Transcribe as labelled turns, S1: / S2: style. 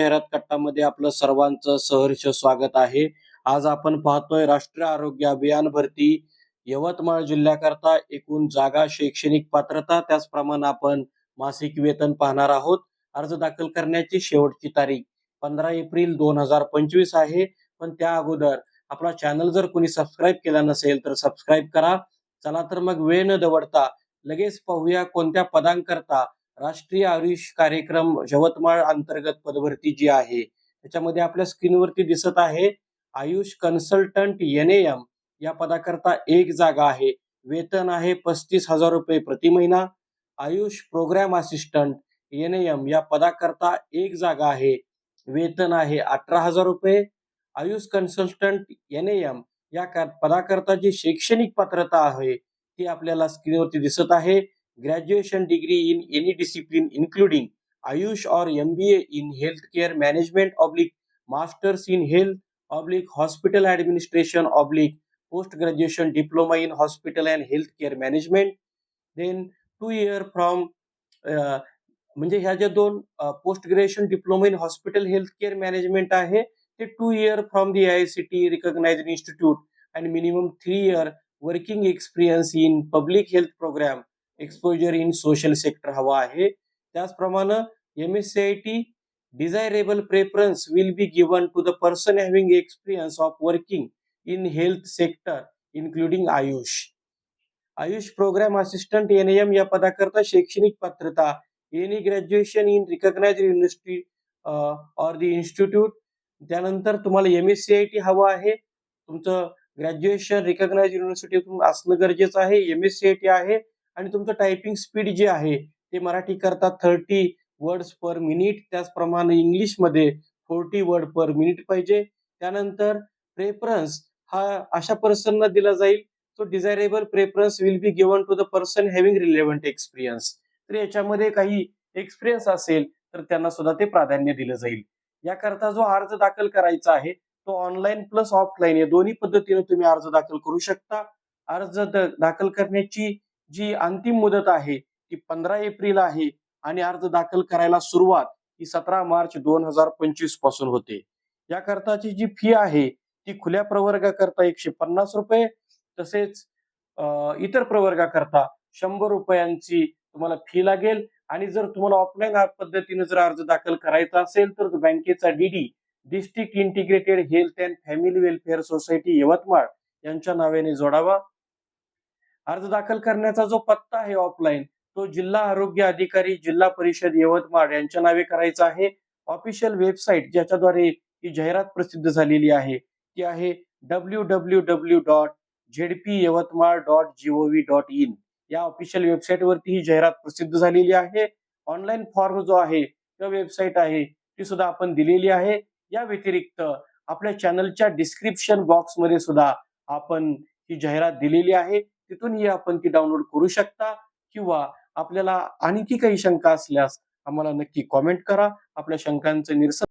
S1: जाहिरात कट्टामध्ये आपलं सर्वांचं सहर्ष स्वागत आहे. आज आपण पाहतोय राष्ट्रीय आरोग्य अभियान भरती यवतमाळ जिल्ह्याकरता एकूण जागा शैक्षणिक पात्रता त्याचप्रमाणे आपण मासिक वेतन पाहणार आहोत. अर्ज दाखल करण्याची शेवटची तारीख पंधरा एप्रिल दोन हजार पंचवीस आहे. पण त्या अगोदर आपला चॅनल जर कोणी सबस्क्राईब केला नसेल तर सबस्क्राईब करा. चला तर मग वेळ न दवडता लगेच पाहूया कोणत्या पदांकरता राष्ट्रीय आयुष कार्यक्रम यवतमाळ अंतर्गत पदभरती जी आहे त्याच्यामध्ये आपल्या स्क्रीनवरती दिसत आहे आयुष कन्सल्टंट एन एम या पदाकरता एक जागा आहे. वेतन आहे पस्तीस हजार रुपये प्रति महिना. AYUSH programme assistant N M या पदाकरता एक जागा आहे. वेतन आहे अठरा हजार रुपये. आयुष कन्सल्टंट एन एम या का- पदाकरता जी शैक्षणिक पात्रता आहे ती आपल्याला स्क्रीनवरती दिसत आहे. Graduation degree in any discipline including AYUSH or M B A in oblique masters management oblique masters in health oblique hospital administration oblique post graduation diploma in hospital and health year management then two year from म्हणजे ह्या ज्या दोन post graduation diploma in hospital health care management आहे ते two year from the I C T recognized institute and minimum three year working experience in public health programme exposure in social sector हवा आहे. त्याचप्रमाणे M S C I T desirable preference will be given to the person having experience of working in health sector including AYUSH AYUSH programme assistant N M या पदाकरता शैक्षणिक पात्रता any graduation in recognize university or the institute त्यानंतर तुम्हाला M S C I T हवं आहे. तुमचं graduation recognise युनिव्हर्सिटीतून असणं गरजेचं आहे. M S C I T आहे. आणि तुमचं टायपिंग स्पीड जे आहे ते मराठी करता थर्टी वर्ड्स पर मिनिट त्याचप्रमाणे इंग्लिशमध्ये फोर्टी वर्ड पर मिनिट पाहिजे. त्यानंतर प्रेफरन्स हा अशा पर्सनना दिला जाईल. तो desirable preference will be given to the person having relevant experience तर याच्यामध्ये काही एक्सपिरियन्स असेल तर त्यांना सुद्धा ते प्राधान्य दिलं जाईल. याकरता जो अर्ज दाखल करायचा आहे तो ऑनलाईन प्लस ऑफलाईन या दोन्ही पद्धतीने तुम्ही अर्ज दाखल करू शकता. अर्ज द- दाखल करण्याची जी अंतिम मुदत आहे ती पंधरा एप्रिल आहे आणि अर्ज दाखल करायला सुरुवात ही सतरा मार्च दोन हजार पंचवीसपासून होते. याकरताची जी फी आहे ती खुल्या प्रवर्गाकरता एकशे पन्नास रुपये तसेच इतर प्रवर्गाकरता शंभर रुपयांची तुम्हाला फी लागेल आणि जर तुम्हाला ऑफलाईन पद्धतीने जर अर्ज दाखल करायचा असेल तर बँकेचा DD district integrated health and family welfare society Yavatmal यांच्या नावाने जोडावा. अर्ज दाखल करण्याचा जो पत्ता आहे ऑफलाईन तो जिल्हा आरोग्य अधिकारी जिल्हा परिषद यवतमाळ यांच्या नावे करायचा आहे. ऑफिशियल वेबसाईट ज्याच्याद्वारे ही जाहिरात प्रसिद्ध झालेली आहे ती आहे W W W dot ZP Yavatmal dot G O V dot in या ऑफिशियल वेबसाईट वरती ही जाहिरात प्रसिद्ध झालेली आहे. ऑनलाईन फॉर्म जो आहे किंवा वेबसाईट आहे ती सुद्धा आपण दिलेली आहे. या व्यतिरिक्त आपल्या चॅनलच्या डिस्क्रिप्शन बॉक्समध्ये सुद्धा आपण ही जाहिरात दिलेली आहे. तिथूनही आपण ती डाउनलोड करू शकता किंवा आपल्याला आणखी काही शंका असल्यास आम्हाला नक्की कॉमेंट करा. आपल्या शंकांचं निरसन